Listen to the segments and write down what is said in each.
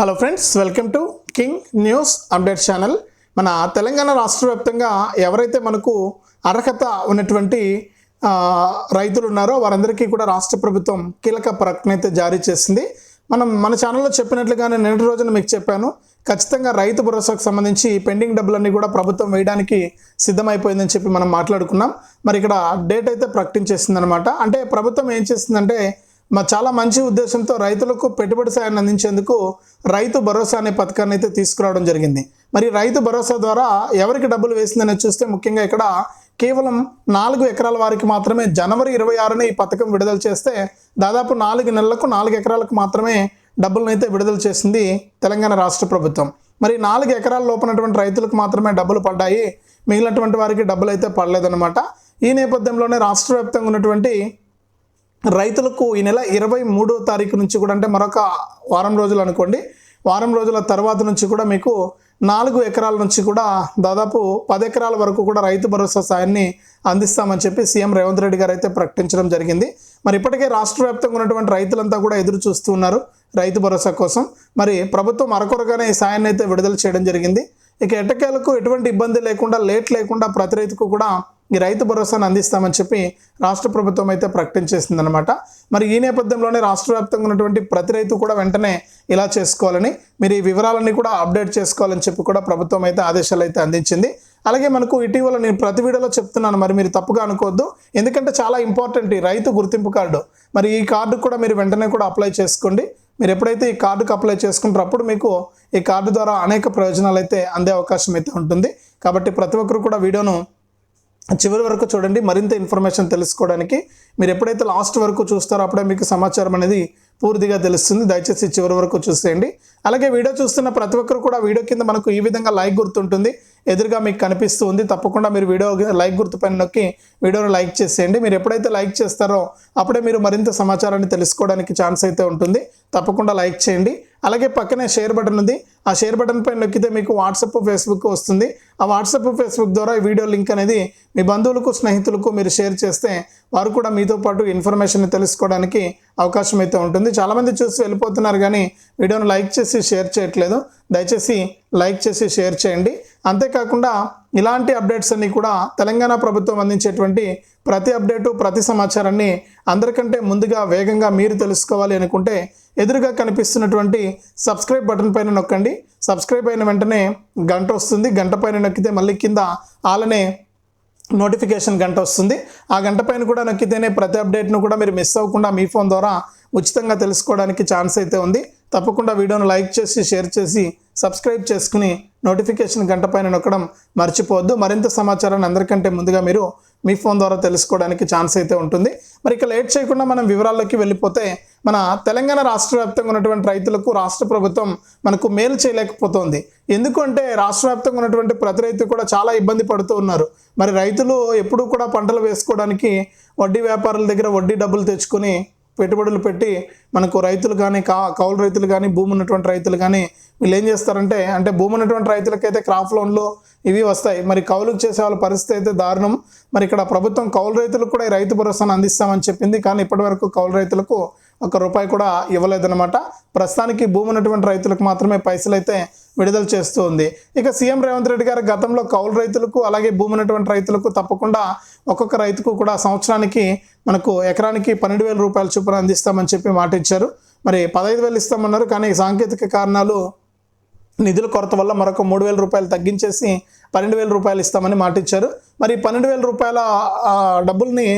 Hello friends welcome to king news update channel మన తెలంగాణ రాష్ట్ర వ్యాప్తంగా ఎవరైతే మనకు అర్హత ఉన్నటువంటి రైతులు ఉన్నారో వారందరికీ కూడా రాష్ట్ర ప్రభుత్వం కీలక ప్రకటన అయితే జారీ చేసింది. మనం మన ఛానల్లో చెప్పినట్లుగానే నిన్నటి రోజున మీకు చెప్పాను ఖచ్చితంగా రైతు భరోసాకు సంబంధించి పెండింగ్ డబ్బులన్నీ కూడా ప్రభుత్వం వేయడానికి సిద్ధమైపోయిందని చెప్పి మనం మాట్లాడుకున్నాం. మరి ఇక్కడ డేట్ అయితే ప్రకటించేసిందనమాట అంటే ప్రభుత్వం ఏం చేసిందంటే మా చాలా మంచి ఉద్దేశంతో రైతులకు పెట్టుబడి సాయాన్ని అందించేందుకు రైతు భరోసా అనే పథకాన్ని అయితే తీసుకురావడం జరిగింది. మరి రైతు భరోసా ద్వారా ఎవరికి డబ్బులు వేసిందని చూస్తే ముఖ్యంగా ఇక్కడ కేవలం నాలుగు ఎకరాల వారికి మాత్రమే జనవరి ఇరవై ఆరున ఈ పథకం విడుదల చేస్తే దాదాపు నాలుగు నెలలకు నాలుగు ఎకరాలకు మాత్రమే డబ్బులను అయితే విడుదల చేసింది తెలంగాణ రాష్ట్ర ప్రభుత్వం. మరి నాలుగు ఎకరాల లోపనటువంటి రైతులకు మాత్రమే డబ్బులు పడ్డాయి. మిగిలినటువంటి వారికి డబ్బులు అయితే పడలేదన్నమాట. ఈ నేపథ్యంలోనే రాష్ట్ర వ్యాప్తంగా ఉన్నటువంటి రైతులకు ఈ నెల ఇరవై మూడో తారీఖు నుంచి కూడా అంటే మరొక వారం రోజులు అనుకోండి వారం రోజుల తర్వాత నుంచి కూడా మీకు నాలుగు ఎకరాల నుంచి కూడా దాదాపు పది ఎకరాల వరకు కూడా రైతు భరోసా సాయాన్ని అందిస్తామని చెప్పి సీఎం రేవంత్ రెడ్డి గారు అయితే ప్రకటించడం జరిగింది. మరి ఇప్పటికే రాష్ట్ర వ్యాప్తంగా ఉన్నటువంటి రైతులంతా కూడా ఎదురు చూస్తూ ఉన్నారు రైతు భరోసా కోసం. మరి ప్రభుత్వం అరకొరగానే ఈ సాయాన్ని అయితే విడుదల చేయడం జరిగింది. ఇక ఎటకేలకు ఎటువంటి ఇబ్బంది లేకుండా లేట్ లేకుండా ప్రతి రైతుకు కూడా ఈ రైతు భరోసాను అందిస్తామని చెప్పి రాష్ట్ర ప్రభుత్వం అయితే ప్రకటించేసిందనమాట మరి ఈ నేపథ్యంలోనే రాష్ట్ర వ్యాప్తంగా ఉన్నటువంటి ప్రతి రైతు కూడా వెంటనే ఇలా చేసుకోవాలని మీరు ఈ వివరాలన్నీ కూడా అప్డేట్ చేసుకోవాలని చెప్పి కూడా ప్రభుత్వం అయితే ఆదేశాలు అయితే అందించింది. అలాగే మనకు ఇటీవల నేను ప్రతి వీడియోలో చెప్తున్నాను మరి మీరు తప్పుగా అనుకోవద్దు. ఎందుకంటే చాలా ఇంపార్టెంట్ ఈ రైతు గుర్తింపు కార్డు. మరి ఈ కార్డు కూడా మీరు వెంటనే కూడా అప్లై చేసుకోండి. మీరు ఎప్పుడైతే ఈ కార్డుకు అప్లై చేసుకుంటారో అప్పుడు మీకు ఈ కార్డు ద్వారా అనేక ప్రయోజనాలు అయితే అందే అవకాశం అయితే ఉంటుంది. కాబట్టి ప్రతి ఒక్కరు కూడా వీడియోను చివరి వరకు చూడండి. మరింత ఇన్ఫర్మేషన్ తెలుసుకోవడానికి మీరు ఎప్పుడైతే లాస్ట్ వరకు చూస్తారో అప్పుడే మీకు సమాచారం అనేది పూర్తిగా తెలుస్తుంది. దయచేసి చివరి వరకు చూసేయండి. అలాగే వీడియో చూస్తున్న ప్రతి ఒక్కరు కూడా వీడియో కింద మనకు ఈ విధంగా లైక్ గుర్తుంటుంది. ఎదురుగా మీకు కనిపిస్తూ ఉంది. తప్పకుండా మీరు వీడియో లైక్ గుర్తు పైన నొక్కి వీడియోను లైక్ చేసేయండి. మీరు ఎప్పుడైతే లైక్ చేస్తారో అప్పుడే మీరు మరింత సమాచారాన్ని తెలుసుకోవడానికి ఛాన్స్ అయితే ఉంటుంది. తప్పకుండా లైక్ చేయండి. అలాగే పక్కనే షేర్ బటన్ ఉంది. ఆ షేర్ బటన్ పైన నొక్కితే మీకు వాట్సాప్ ఫేస్బుక్ వస్తుంది. ఆ వాట్సాప్ ఫేస్బుక్ ద్వారా ఈ వీడియో లింక్ అనేది మీ బంధువులకు స్నేహితులకు మీరు షేర్ చేస్తే వారు కూడా మీతో పాటు ఇన్ఫర్మేషన్ తెలుసుకోవడానికి అవకాశం అయితే ఉంటుంది. చాలామంది చూసి వెళ్ళిపోతున్నారు కానీ వీడియోను లైక్ చేసి షేర్ చేయట్లేదు. దయచేసి లైక్ చేసి షేర్ చేయండి. అంతేకాకుండా ఇలాంటి అప్డేట్స్ అన్నీ కూడా తెలంగాణ ప్రభుత్వం అందించేటువంటి ప్రతి అప్డేటు ప్రతి సమాచారాన్ని అందరికంటే ముందుగా వేగంగా మీరు తెలుసుకోవాలి అనుకుంటే ఎదురుగా కనిపిస్తున్నటువంటి సబ్స్క్రైబ్ బటన్ పైన నొక్కండి. సబ్స్క్రైబ్ అయిన వెంటనే గంట వస్తుంది. గంట పైన నొక్కితే మళ్ళీ కింద వాళ్ళనే నోటిఫికేషన్ గంట వస్తుంది. ఆ గంట పైన కూడా నొక్కితేనే ప్రతి అప్డేట్ను కూడా మీరు మిస్ అవ్వకుండా మీ ఫోన్ ద్వారా ఉచితంగా తెలుసుకోవడానికి ఛాన్స్ అయితే ఉంది. తప్పకుండా వీడియోను లైక్ చేసి షేర్ చేసి సబ్స్క్రైబ్ చేసుకుని నోటిఫికేషన్ గంట పైన నొక్కడం మర్చిపోవద్దు. మరింత సమాచారాన్ని అందరికంటే ముందుగా మీరు మీ ఫోన్ ద్వారా తెలుసుకోవడానికి ఛాన్స్ అయితే ఉంటుంది. మరి ఇక లేట్ చేయకుండా మనం వివరాల్లోకి వెళ్ళిపోతే మన తెలంగాణ రాష్ట్ర వ్యాప్తంగా ఉన్నటువంటి రైతులకు రాష్ట్ర ప్రభుత్వం మనకు మేలు చేయలేకపోతుంది. ఎందుకంటే రాష్ట్ర వ్యాప్తంగా ఉన్నటువంటి ప్రతి రైతు కూడా చాలా ఇబ్బంది పడుతూ ఉన్నారు. మరి రైతులు ఎప్పుడూ కూడా పంటలు వేసుకోవడానికి వడ్డీ వ్యాపారుల దగ్గర వడ్డీ డబ్బులు తెచ్చుకొని పెట్టుబడులు పెట్టి మనకు రైతులు కానీ కా కౌలు రైతులు కానీ భూమి ఉన్నటువంటి రైతులు కానీ వీళ్ళు ఏం చేస్తారంటే అంటే భూమి ఉన్నటువంటి రైతులకైతే క్రాప్ లోన్లు ఇవి వస్తాయి. మరి కౌలుకు చేసే వాళ్ళ పరిస్థితి అయితే దారుణం. మరి ఇక్కడ ప్రభుత్వం కౌలు రైతులకు కూడా రైతు భరోసాను అందిస్తామని చెప్పింది. కానీ ఇప్పటివరకు కౌలు రైతులకు ఒక రూపాయి కూడా ఇవ్వలేదన్నమాట. ప్రస్తుతానికి భూమి ఉన్నటువంటి రైతులకు మాత్రమే పైసలు అయితే విడుదల చేస్తూ ఉంది. ఇక సీఎం రేవంత్ రెడ్డి గారు గతంలో కౌలు రైతులకు అలాగే భూమి ఉన్నటువంటి రైతులకు తప్పకుండా ఒక్కొక్క రైతుకు కూడా సంవత్సరానికి మనకు ఎకరానికి పన్నెండు వేల రూపాయల చొప్పున అందిస్తామని చెప్పి మాట ఇచ్చారు మరి పదహైదు వేలు ఇస్తామన్నారు. కానీ సాంకేతిక కారణాలు నిధుల కొరత వల్ల మరొక మూడు వేల రూపాయలు తగ్గించేసి పన్నెండు వేల రూపాయలు ఇస్తామని మాటిచ్చారు. మరి పన్నెండు వేల రూపాయల డబ్బుల్ని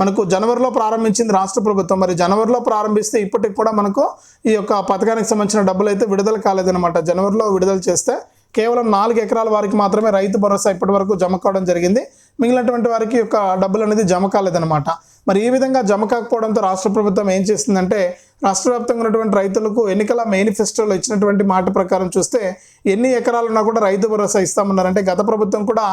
మనకు జనవరిలో ప్రారంభించింది రాష్ట్ర ప్రభుత్వం. మరి జనవరిలో ప్రారంభిస్తే ఇప్పటికి కూడా మనకు ఈ యొక్క పథకానికి సంబంధించిన డబ్బులు అయితే విడుదల కాలేదనమాట జనవరిలో విడుదల చేస్తే కేవలం నాలుగు ఎకరాల వారికి మాత్రమే రైతు భరోసా ఇప్పటి వరకు జమ కావడం జరిగింది. మిగిలినటువంటి వారికి యొక్క డబ్బులు అనేది జమ కాలేదన్నమాట. మరి ఈ విధంగా జమ కాకపోవడంతో రాష్ట్ర ప్రభుత్వం ఏం చేస్తుందంటే రాష్ట్ర వ్యాప్తంగా ఉన్నటువంటి రైతులకు ఎన్నికల మేనిఫెస్టోలో ఇచ్చినటువంటి మాట ప్రకారం చూస్తే ఎన్ని ఎకరాలున్నా కూడా రైతు భరోసా ఇస్తామన్నారంటే గత ప్రభుత్వం కూడా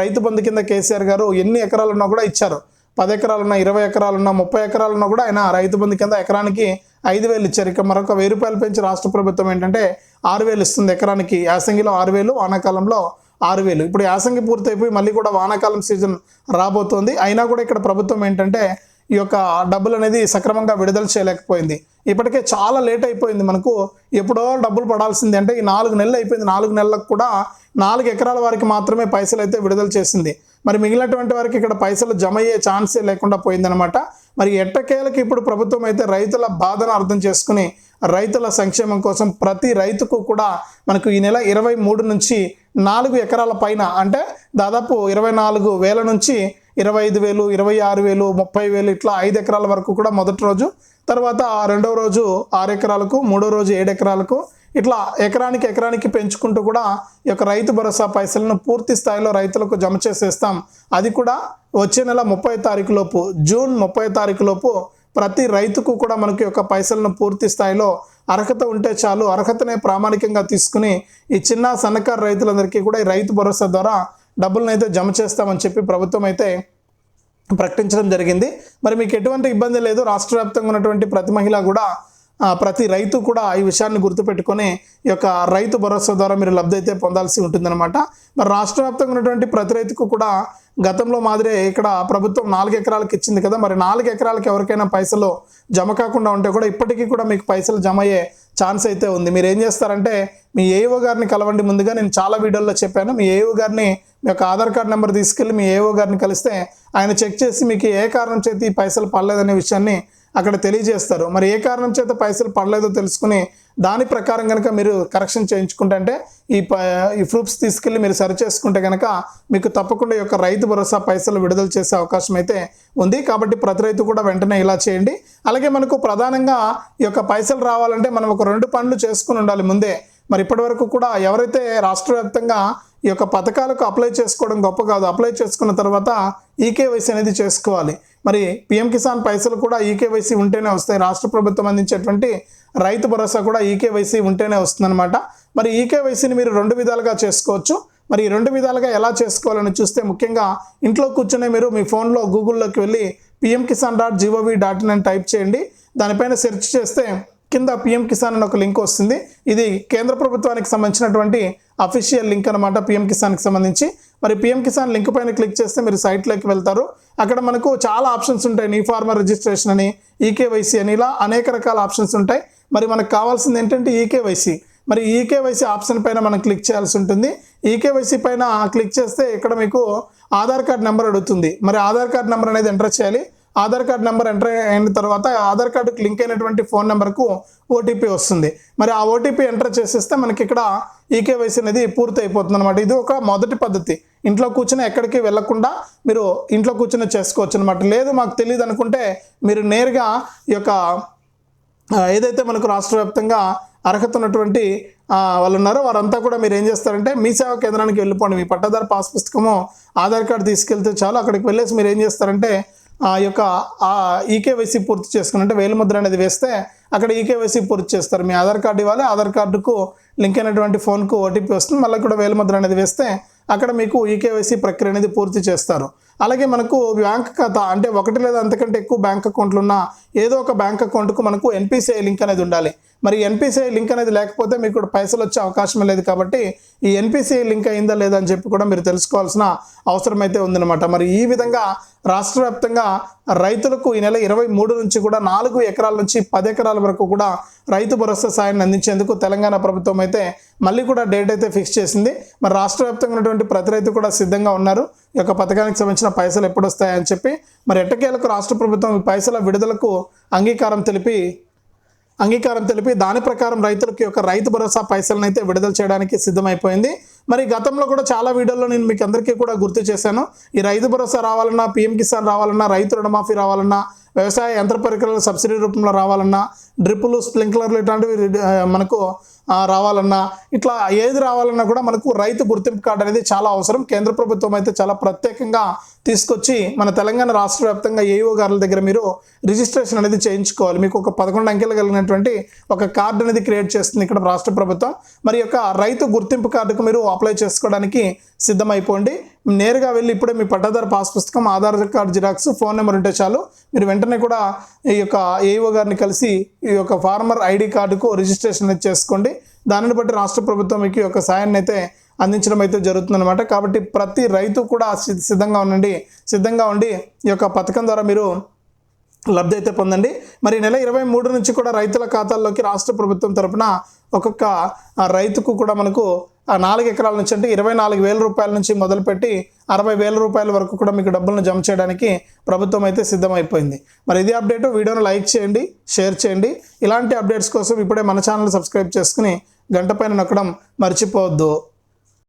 రైతు బంధు కింద కేసీఆర్ గారు ఎన్ని ఎకరాలున్నా కూడా ఇచ్చారు. పది ఎకరాలున్నా ఇరవై ఎకరాలున్నా ముప్పై ఎకరాలున్నా కూడా ఆయన రైతు బంధు కింద ఎకరానికి ఐదు వేలు ఇచ్చారు. ఇక మరొక వెయ్యి రూపాయలు పెంచి రాష్ట్ర ప్రభుత్వం ఏంటంటే ఆరు వేలు ఇస్తుంది ఎకరానికి. యాసంగిలో ఆరు వేలు వానాకాలంలో ఆరు వేలు. ఇప్పుడు యాసంగి పూర్తయిపోయి మళ్ళీ కూడా వానాకాలం సీజన్ రాబోతోంది. అయినా కూడా ఇక్కడ ప్రభుత్వం ఏంటంటే ఈ యొక్క డబ్బులు అనేది సక్రమంగా విడుదల చేయలేకపోయింది. ఇప్పటికే చాలా లేట్ అయిపోయింది మనకు. ఎప్పుడో డబ్బులు పడాల్సింది అంటే ఈ నాలుగు నెలలు అయిపోయింది. నాలుగు నెలలకు కూడా నాలుగు ఎకరాల వారికి మాత్రమే పైసలు అయితే విడుదల చేసింది. మరి మిగిలినటువంటి వారికి ఇక్కడ పైసలు జమ అయ్యే ఛాన్సే లేకుండా పోయిందనమాట మరి ఎట్టకేలకు ఇప్పుడు ప్రభుత్వం అయితే రైతుల బాధను అర్థం చేసుకుని రైతుల సంక్షేమం కోసం ప్రతి రైతుకు కూడా మనకు ఈ నెల ఇరవై మూడు నుంచి నాలుగు ఎకరాల పైన అంటే దాదాపు ఇరవై నాలుగు వేల నుంచి ఇరవై ఐదు వేలు ఇరవై ఆరు వేలు ముప్పై వేలు ఇట్లా ఐదు ఎకరాల వరకు కూడా మొదటి రోజు. తర్వాత రెండవ రోజు ఆరు ఎకరాలకు మూడో రోజు ఏడు ఎకరాలకు ఇట్లా ఎకరానికి ఎకరానికి పెంచుకుంటూ కూడా ఈ యొక్క రైతు భరోసా పైసలను పూర్తి స్థాయిలో రైతులకు జమ చేసేస్తాం. అది కూడా వచ్చే నెల ముప్పై తారీఖు లోపు జూన్ ముప్పై తారీఖు లోపు ప్రతి రైతుకు కూడా మనకి యొక్క పైసలను పూర్తి స్థాయిలో అర్హత ఉంటే చాలు అర్హతనే ప్రామాణికంగా తీసుకుని ఈ చిన్న సన్నకారు రైతులందరికీ కూడా ఈ రైతు భరోసా ద్వారా డబ్బులను అయితే జమ చేస్తామని చెప్పి ప్రభుత్వం అయితే ప్రకటించడం జరిగింది. మరి మీకు ఎటువంటి ఇబ్బంది లేదు. రాష్ట్ర వ్యాప్తంగా ఉన్నటువంటి ప్రతి మహిళ కూడా ప్రతి రైతు కూడా ఈ విషయాన్ని గుర్తుపెట్టుకొని ఈ యొక్క రైతు భరోసా ద్వారా మీరు లబ్ధి అయితే పొందాల్సి ఉంటుందన్నమాట. మరి రాష్ట్ర వ్యాప్తంగా ఉన్నటువంటి ప్రతి రైతుకు కూడా గతంలో మాదిరే ఇక్కడ ప్రభుత్వం నాలుగు ఎకరాలకు ఇచ్చింది కదా మరి నాలుగు ఎకరాలకు ఎవరికైనా పైసలు జమ కాకుండా ఉంటే కూడా ఇప్పటికీ కూడా మీకు పైసలు జమ అయ్యే ఛాన్స్ అయితే ఉంది. మీరు ఏం చేస్తారంటే మీ ఏఓ గారిని కలవండి. ముందుగా నేను చాలా వీడియోల్లో చెప్పాను. మీ ఏఓ గారిని మీ యొక్క ఆధార్ కార్డ్ నెంబర్ తీసుకెళ్ళి మీ ఏఓ గారిని కలిస్తే ఆయన చెక్ చేసి మీకు ఏ కారణం చేతి ఈ పైసలు పడలేదనే విషయాన్ని అక్కడ తెలియజేస్తారు. మరి ఏ కారణం చేత పైసలు పడలేదో తెలుసుకుని దాని ప్రకారం కనుక మీరు కరెక్షన్ చేయించుకుంటే ఈ ప ఈ ప్రూఫ్స్ తీసుకెళ్ళి మీరు సరి చేసుకుంటే కనుక మీకు తప్పకుండా ఈ యొక్క రైతు భరోసా పైసలు విడుదల చేసే అవకాశం అయితే ఉంది. కాబట్టి ప్రతి రైతు కూడా వెంటనే ఇలా చేయండి. అలాగే మనకు ప్రధానంగా ఈ యొక్క పైసలు రావాలంటే మనం ఒక రెండు పనులు చేసుకుని ఉండాలి ముందే. మరి ఇప్పటివరకు కూడా ఎవరైతే రాష్ట్ర వ్యాప్తంగా ఈ యొక్క పథకాలకు అప్లై చేసుకోవడం గొప్ప కాదు. అప్లై చేసుకున్న తర్వాత ఈకేవైసీ అనేది చేసుకోవాలి. మరి పిఎం కిసాన్ పైసలు కూడా ఈకేవైసీ ఉంటేనే వస్తాయి. రాష్ట్ర ప్రభుత్వం అందించేటువంటి రైతు భరోసా కూడా ఈకేవైసీ ఉంటేనే వస్తుందన్నమాట. మరి ఈకేవైసీని మీరు రెండు విధాలుగా చేసుకోవచ్చు. మరి రెండు విధాలుగా ఎలా చేసుకోవాలని చూస్తే ముఖ్యంగా ఇంట్లో కూర్చునే మీరు మీ ఫోన్లో గూగుల్లోకి వెళ్ళి PM Kisan dot G O V dot in అని టైప్ చేయండి. దానిపైన సెర్చ్ చేస్తే కింద పిఎం కిసాన్ అని ఒక లింక్ వస్తుంది. ఇది కేంద్ర ప్రభుత్వానికి సంబంధించినటువంటి అఫీషియల్ లింక్ అనమాట పిఎం కిసాన్కి సంబంధించి. మరి పిఎం కిసాన్ లింక్ పైన క్లిక్ చేస్తే మీరు సైట్లోకి వెళ్తారు. అక్కడ మనకు చాలా ఆప్షన్స్ ఉంటాయి. నీ ఫార్మర్ రిజిస్ట్రేషన్ అని ఈకేవైసీ అని ఇలా అనేక రకాల ఆప్షన్స్ ఉంటాయి. మరి మనకు కావాల్సింది ఏంటంటే ఈకేవైసీ మరి ఈకేవైసీ ఆప్షన్ పైన మనం క్లిక్ చేయాల్సి ఉంటుంది. ఈకేవైసీ పైన క్లిక్ చేస్తే ఇక్కడ మీకు ఆధార్ కార్డ్ నెంబర్ అడుగుతుంది. మరి ఆధార్ కార్డ్ నెంబర్ అనేది ఎంటర్ చేయాలి. ఆధార్ కార్డ్ నెంబర్ ఎంటర్ అయిన తర్వాత ఆధార్ కార్డుకి లింక్ అయినటువంటి ఫోన్ నెంబర్కు ఓటీపీ వస్తుంది. మరి ఆ ఓటీపీ ఎంటర్ చేసేస్తే మనకి ఇక్కడ ఈకేవైసీ అనేది పూర్తి అయిపోతుంది అనమాట ఇది ఒక మొదటి పద్ధతి. ఇంట్లో కూర్చొని ఎక్కడికి వెళ్ళకుండా మీరు ఇంట్లో కూర్చొని చేసుకోవచ్చు అనమాట లేదు మాకు తెలియదు అనుకుంటే మీరు నేరుగా ఈ యొక్క ఏదైతే మనకు రాష్ట్ర వ్యాప్తంగా అర్హత ఉన్నటువంటి వాళ్ళు ఉన్నారో వారంతా కూడా మీరు ఏం చేస్తారంటే మీ సేవా కేంద్రానికి వెళ్ళిపోండి. మీ పట్టాదారు పాస్ పుస్తకము ఆధార్ కార్డు తీసుకెళ్తే చాలు. అక్కడికి వెళ్ళేసి మీరు ఏం చేస్తారంటే ఆ యొక్క ఆ ఈకేవైసీ పూర్తి చేసుకుని అంటే వేలిముద్ర అనేది వేస్తే అక్కడ ఈకేవైసీ పూర్తి చేస్తారు. మీ ఆధార్ కార్డు ఇవ్వాలి ఆధార్ కార్డుకు లింక్ అయినటువంటి ఫోన్కు ఓటీపీ వస్తుంది. మళ్ళీ కూడా వేలిముద్ర అనేది వేస్తే అక్కడ మీకు ఈకేవైసీ ప్రక్రియ అనేది పూర్తి చేస్తారు. అలాగే మనకు బ్యాంక్ ఖాతా అంటే ఒకటి లేదా అంతకంటే ఎక్కువ బ్యాంక్ అకౌంట్లు ఉన్న ఏదో ఒక బ్యాంక్ అకౌంట్కు మనకు ఎన్పిసిఐ లింక్ అనేది ఉండాలి. మరి ఎన్పిసిఐ లింక్ అనేది లేకపోతే మీకు కూడా పైసలు వచ్చే అవకాశం లేదు కాబట్టి ఈ ఎన్పిసిఐ లింక్ అయిందా లేదా అని చెప్పి కూడా మీరు తెలుసుకోవాల్సిన అవసరం అయితే ఉందన్నమాట. మరి ఈ విధంగా రాష్ట్ర వ్యాప్తంగా రైతులకు ఈ నెల ఇరవై మూడు నుంచి కూడా నాలుగు ఎకరాల నుంచి పది ఎకరాల వరకు కూడా రైతు భరోసా సాయాన్ని అందించేందుకు తెలంగాణ ప్రభుత్వం అయితే మళ్ళీ కూడా డేట్ అయితే ఫిక్స్ చేసింది. మరి రాష్ట్ర వ్యాప్తంగా ఉన్నటువంటి ప్రతి రైతు కూడా సిద్ధంగా ఉన్నారు. ఈ యొక్క పథకానికి సంబంధించిన పైసలు ఎప్పుడు వస్తాయని చెప్పి మరి ఎట్టకేలకు రాష్ట్ర ప్రభుత్వం ఈ పైసల విడుదలకు అంగీకారం తెలిపి అంగీకారం తెలిపి దాని ప్రకారం రైతులకి యొక్క రైతు భరోసా పైసలను అయితే విడుదల చేయడానికి సిద్ధమైపోయింది. మరి గతంలో కూడా చాలా వీడియోల్లో నేను మీకు అందరికీ కూడా గుర్తు చేశాను. ఈ రైతు భరోసా రావాలన్నా పిఎం కిసాన్ రావాలన్నా రైతు రుణమాఫీ రావాలన్నా వ్యవసాయ యంత్ర పరికరాలు సబ్సిడీ రూపంలో రావాలన్నా డ్రిప్పులు స్ప్రింక్లర్లు ఇట్లాంటివి మనకు రావాలన్నా ఇట్లా ఏది రావాలన్నా కూడా మనకు రైతు గుర్తింపు కార్డు అనేది చాలా అవసరం. కేంద్ర ప్రభుత్వం అయితే చాలా ప్రత్యేకంగా తీసుకొచ్చి మన తెలంగాణ రాష్ట్ర వ్యాప్తంగా ఏఓ గారుల దగ్గర మీరు రిజిస్ట్రేషన్ అనేది చేయించుకోవాలి. మీకు ఒక పదకొండు అంకెలు కలిగినటువంటి ఒక కార్డు అనేది క్రియేట్ చేస్తుంది ఇక్కడ రాష్ట్ర ప్రభుత్వం. మరి యొక్క రైతు గుర్తింపు కార్డుకు మీరు అప్లై చేసుకోవడానికి సిద్ధమైపోండి. నేరుగా వెళ్ళి ఇప్పుడే మీ పట్టాదారు పాస్ పుస్తకం Aadhaar card xerox phone number ఉంటే చాలు. మీరు వెంటనే కూడా ఈ యొక్క ఏఓ గారిని కలిసి ఈ యొక్క ఫార్మర్ ఐడి కార్డుకు రిజిస్ట్రేషన్ అనేది చేసుకోండి. దానిని బట్టి రాష్ట్ర ప్రభుత్వం మీకు యొక్క సాయాన్ని అయితే అందించడం అయితే జరుగుతుందన్నమాట. కాబట్టి ప్రతి రైతు కూడా సిద్ధంగా ఉండండి. సిద్ధంగా ఉండి ఈ యొక్క పథకం ద్వారా మీరు లబ్ధి అయితే పొందండి. మరి నెల ఇరవై మూడు నుంచి కూడా రైతుల ఖాతాల్లోకి రాష్ట్ర ప్రభుత్వం తరపున ఒక్కొక్క రైతుకు కూడా మనకు ఆ నాలుగు ఎకరాల నుంచి అంటే ఇరవై నాలుగు వేల రూపాయల నుంచి మొదలుపెట్టి అరవై వేల రూపాయల వరకు కూడా మీకు డబ్బులను జమ చేయడానికి ప్రభుత్వం అయితే సిద్ధమైపోయింది. మరి ఇది అప్డేట్. వీడియోను లైక్ చేయండి షేర్ చేయండి. ఇలాంటి అప్డేట్స్ కోసం ఇప్పుడే మన ఛానల్ సబ్స్క్రైబ్ చేసుకుని గంట పైన నొక్కడం మర్చిపోవద్దు.